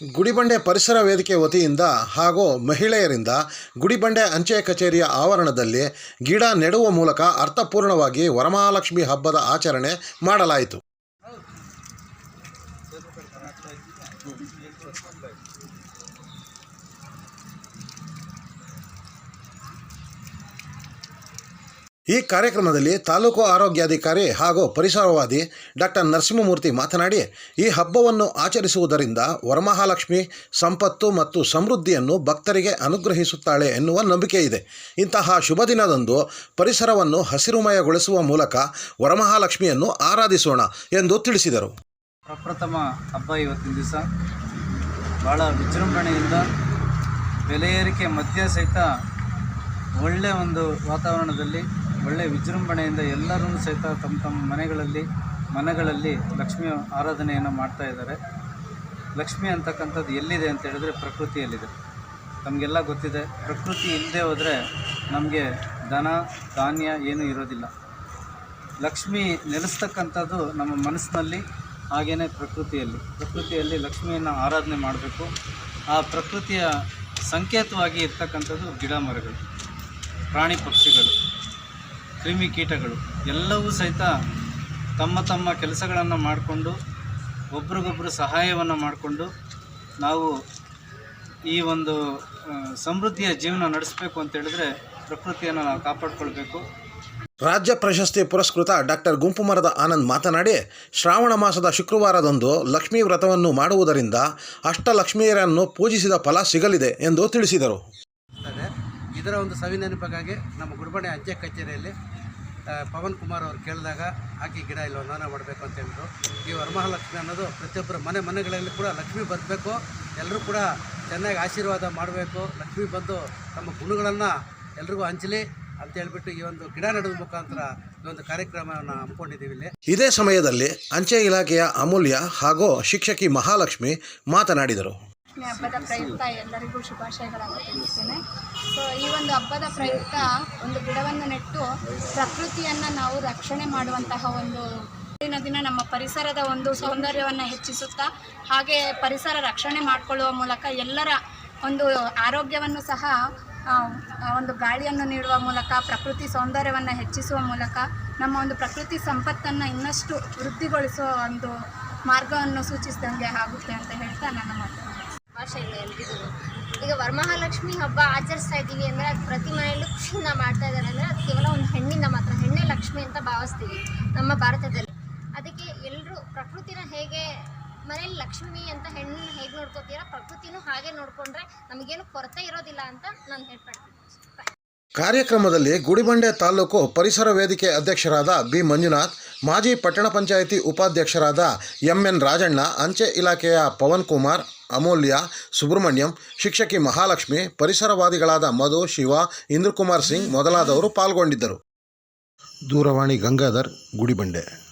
ಗುಡಿಬಂಡೆ ಪರಿಸರ ವೇದಿಕೆ ವತಿಯಿಂದ ಹಾಗೂ ಮಹಿಳೆಯರಿಂದ ಗುಡಿಬಂಡೆ ಅಂಚೆ ಕಚೇರಿಯ ಆವರಣದಲ್ಲಿ ಗಿಡ ನೆಡುವ ಮೂಲಕ ಅರ್ಥಪೂರ್ಣವಾಗಿ ವರಮಹಾಲಕ್ಷ್ಮಿ ಹಬ್ಬದ ಆಚರಣೆ ಮಾಡಲಾಯಿತು. ಈ ಕಾರ್ಯಕ್ರಮದಲ್ಲಿ ತಾಲೂಕು ಆರೋಗ್ಯಾಧಿಕಾರಿ ಹಾಗೂ ಪರಿಸರವಾದಿ ಡಾಕ್ಟರ್ ನರಸಿಂಹಮೂರ್ತಿ ಮಾತನಾಡಿ, ಈ ಹಬ್ಬವನ್ನು ಆಚರಿಸುವುದರಿಂದ ವರಮಹಾಲಕ್ಷ್ಮಿ, ಸಂಪತ್ತು ಮತ್ತು ಸಮೃದ್ಧಿಯನ್ನು ಭಕ್ತರಿಗೆ ಅನುಗ್ರಹಿಸುತ್ತಾಳೆ ಎನ್ನುವ ನಂಬಿಕೆ ಇದೆ. ಇಂತಹ ಶುಭ ದಿನದಂದು ಪರಿಸರವನ್ನು ಹಸಿರುಮಯಗೊಳಿಸುವ ಮೂಲಕ ವರಮಹಾಲಕ್ಷ್ಮಿಯನ್ನು ಆರಾಧಿಸೋಣ ಎಂದು ತಿಳಿಸಿದರು. ಪ್ರಪ್ರಥಮ ಹಬ್ಬ ಇವತ್ತಿನ ದಿವಸ. ಭಾಳ ವಿಜೃಂಭಣೆಯಿಂದ ಬೆಲೆ ಏರಿಕೆ ಮಧ್ಯ ಸಹಿತ ಒಳ್ಳೆಯ ಒಂದು ವಾತಾವರಣದಲ್ಲಿ ಒಳ್ಳೆಯ ವಿಜೃಂಭಣೆಯಿಂದ ಎಲ್ಲರೂ ಸಹಿತ ತಮ್ಮ ತಮ್ಮ ಮನೆಗಳಲ್ಲಿ ಮನೆಗಳಲ್ಲಿ ಲಕ್ಷ್ಮಿ ಆರಾಧನೆಯನ್ನು ಮಾಡ್ತಾ ಇದ್ದಾರೆ. ಲಕ್ಷ್ಮಿ ಅಂತಕ್ಕಂಥದ್ದು ಎಲ್ಲಿದೆ ಅಂತ ಹೇಳಿದ್ರೆ ಪ್ರಕೃತಿಯಲ್ಲಿದೆ. ನಮಗೆಲ್ಲ ಗೊತ್ತಿದೆ, ಪ್ರಕೃತಿ ಇಲ್ಲದೆ ಹೋದರೆ ನಮಗೆ ಧನ, ಧಾನ್ಯ ಏನೂ ಇರೋದಿಲ್ಲ. ಲಕ್ಷ್ಮಿ ನೆಲೆಸ್ತಕ್ಕಂಥದ್ದು ನಮ್ಮ ಮನಸ್ಸಿನಲ್ಲಿ ಹಾಗೆಯೇ ಪ್ರಕೃತಿಯಲ್ಲಿ. ಪ್ರಕೃತಿಯಲ್ಲಿ ಲಕ್ಷ್ಮಿಯನ್ನು ಆರಾಧನೆ ಮಾಡಬೇಕು. ಆ ಪ್ರಕೃತಿಯ ಸಂಕೇತವಾಗಿ ಇರ್ತಕ್ಕಂಥದ್ದು ಗಿಡ ಮರಗಳು, ಪ್ರಾಣಿ ಪಕ್ಷಿಗಳು. ಕ್ರಿಮಿ ಕೀಟಗಳು ಎಲ್ಲವೂ ಸಹಿತ ತಮ್ಮ ತಮ್ಮ ಕೆಲಸಗಳನ್ನು ಮಾಡಿಕೊಂಡು ಒಬ್ರಿಗೊಬ್ಬರು ಸಹಾಯವನ್ನು ಮಾಡಿಕೊಂಡು ನಾವು ಈ ಒಂದು ಸಮೃದ್ಧಿಯ ಜೀವನ ನಡೆಸಬೇಕು ಅಂತ ಹೇಳಿದ್ರೆ ಪ್ರಕೃತಿಯನ್ನು ನಾವು ಕಾಪಾಡಿಕೊಳ್ಬೇಕು. ರಾಜ್ಯ ಪ್ರಶಸ್ತಿ ಪುರಸ್ಕೃತ ಡಾಕ್ಟರ್ ಗುಂಪು ಮರದ ಆನಂದ್ ಮಾತನಾಡಿ ಶ್ರಾವಣ ಮಾಸದ ಶುಕ್ರವಾರದಂದು ಲಕ್ಷ್ಮೀ ವ್ರತವನ್ನು ಮಾಡುವುದರಿಂದ ಅಷ್ಟಲಕ್ಷ್ಮಿಯರನ್ನು ಪೂಜಿಸಿದ ಫಲ ಸಿಗಲಿದೆ ಎಂದು ತಿಳಿಸಿದರು. ಇದರ ಒಂದು ಸವಿನೆನಪಿಗಾಗಿ ನಮ್ಮ ಗುಡ್ಬಣೆ ಅಂಚೆ ಕಚೇರಿಯಲ್ಲಿ ಪವನ್ ಕುಮಾರ್ ಅವ್ರು ಕೇಳಿದಾಗ, ಹಾಕಿ ಗಿಡ ಇಲ್ಲ ನಾನ ಮಾಡಬೇಕು ಅಂತ ಈ ವರಮಹಾಲಕ್ಷ್ಮಿ ಅನ್ನೋದು ಪ್ರತಿಯೊಬ್ಬರ ಮನೆ ಮನೆಗಳಲ್ಲಿ ಕೂಡ ಲಕ್ಷ್ಮಿ ಬರಬೇಕು. ಎಲ್ಲರೂ ಕೂಡ ಚೆನ್ನಾಗಿ ಆಶೀರ್ವಾದ ಮಾಡಬೇಕು. ಲಕ್ಷ್ಮಿ ಬಂದು ತಮ್ಮ ಗುಣಗಳನ್ನು ಎಲ್ರಿಗೂ ಹಂಚಲಿ ಅಂತ ಹೇಳ್ಬಿಟ್ಟು ಈ ಒಂದು ಗಿಡ ನೆಡುವ ಮುಖಾಂತರ ಈ ಒಂದು ಕಾರ್ಯಕ್ರಮವನ್ನು ಹಮ್ಮಿಕೊಂಡಿದ್ದೀವಿ ಇಲ್ಲಿ. ಇದೇ ಸಮಯದಲ್ಲಿ ಅಂಚೆ ಇಲಾಖೆಯ ಅಮೂಲ್ಯ ಹಾಗೂ ಶಿಕ್ಷಕಿ ಮಹಾಲಕ್ಷ್ಮಿ ಮಾತನಾಡಿದರು. ಲಕ್ಷ್ಮಿ ಹಬ್ಬದ ಪ್ರಯುಕ್ತ ಎಲ್ಲರಿಗೂ ಶುಭಾಶಯಗಳನ್ನು ತಿಳಿಸ್ತೇನೆ. ಸೊ ಈ ಒಂದು ಹಬ್ಬದ ಪ್ರಯುಕ್ತ ಒಂದು ಗಿಡವನ್ನು ನೆಟ್ಟು ಪ್ರಕೃತಿಯನ್ನು ನಾವು ರಕ್ಷಣೆ ಮಾಡುವಂತಹ ಒಂದು ದಿನ ದಿನ ನಮ್ಮ ಪರಿಸರದ ಒಂದು ಸೌಂದರ್ಯವನ್ನು ಹೆಚ್ಚಿಸುತ್ತಾ, ಹಾಗೆ ಪರಿಸರ ರಕ್ಷಣೆ ಮಾಡಿಕೊಳ್ಳುವ ಮೂಲಕ ಎಲ್ಲರ ಒಂದು ಆರೋಗ್ಯವನ್ನು ಸಹ ಒಂದು ಗಾಳಿಯನ್ನು ನೀಡುವ ಮೂಲಕ, ಪ್ರಕೃತಿ ಸೌಂದರ್ಯವನ್ನು ಹೆಚ್ಚಿಸುವ ಮೂಲಕ, ನಮ್ಮ ಒಂದು ಪ್ರಕೃತಿ ಸಂಪತ್ತನ್ನು ಇನ್ನಷ್ಟು ವೃದ್ಧಿಗೊಳಿಸುವ ಒಂದು ಮಾರ್ಗವನ್ನು ಸೂಚಿಸಿದಂಗೆ ಆಗುತ್ತೆ ಅಂತ ಹೇಳ್ತಾ ನನ್ನ ಮಾತು. ಈಗ ವರಮಹಾಲಕ್ಷ್ಮಿ ಹಬ್ಬ ಆಚರಿಸ್ತಾ ಇದ್ದೀವಿ ಅಂದರೆ ಅದು ಪ್ರತಿ ಮನೆಯಲ್ಲೂ ಖುಷಿಯಿಂದ ಮಾಡ್ತಾ ಇದ್ದಾರೆ ಅಂದರೆ ಅದು ಕೇವಲ ಒಂದು ಹೆಣ್ಣಿಂದ ಮಾತ್ರ, ಹೆಣ್ಣೆ ಲಕ್ಷ್ಮಿ ಅಂತ ಭಾವಿಸ್ತೀವಿ ನಮ್ಮ ಭಾರತದಲ್ಲಿ. ಅದಕ್ಕೆ ಎಲ್ಲರೂ ಪ್ರಕೃತಿನ ಹೇಗೆ ಮನೇಲಿ ಲಕ್ಷ್ಮಿ ಅಂತ ಹೆಣ್ಣನ್ನ ಹೇಗೆ ನೋಡ್ಕೋತೀರಾ ಪ್ರಕೃತಿನೂ ಹಾಗೆ ನೋಡಿಕೊಂಡ್ರೆ ನಮಗೇನು ಕೊರತೆ ಇರೋದಿಲ್ಲ ಅಂತ ನಾನು ಹೇಳ್ಪಡ್ತೀನಿ ಕಾರ್ಯಕ್ರಮದಲ್ಲಿ ಗುಡಿಬಂಡೆ ತಾಲೂಕು ಪರಿಸರ ವೇದಿಕೆ ಅಧ್ಯಕ್ಷರಾದ ಬಿ ಮಂಜುನಾಥ್ ಮಾಜಿ ಪಟ್ಟಣ ಪಂಚಾಯಿತಿ ಉಪಾಧ್ಯಕ್ಷರಾದ ಎಂ ಎನ್ ರಾಜಣ್ಣ, ಅಂಚೆ ಇಲಾಖೆಯ ಪವನ್ ಕುಮಾರ್, ಅಮೂಲ್ಯ, ಸುಬ್ರಹ್ಮಣ್ಯಂ, ಶಿಕ್ಷಕಿ ಮಹಾಲಕ್ಷ್ಮಿ, ಪರಿಸರವಾದಿಗಳಾದ ಮಧು, ಶಿವ, ಇಂದ್ರಕುಮಾರ್ ಸಿಂಗ್ ಮೊದಲಾದವರು ಪಾಲ್ಗೊಂಡಿದ್ದರು. ದೂರವಾಣಿ ಗಂಗಾಧರ್, ಗುಡಿಬಂಡೆ.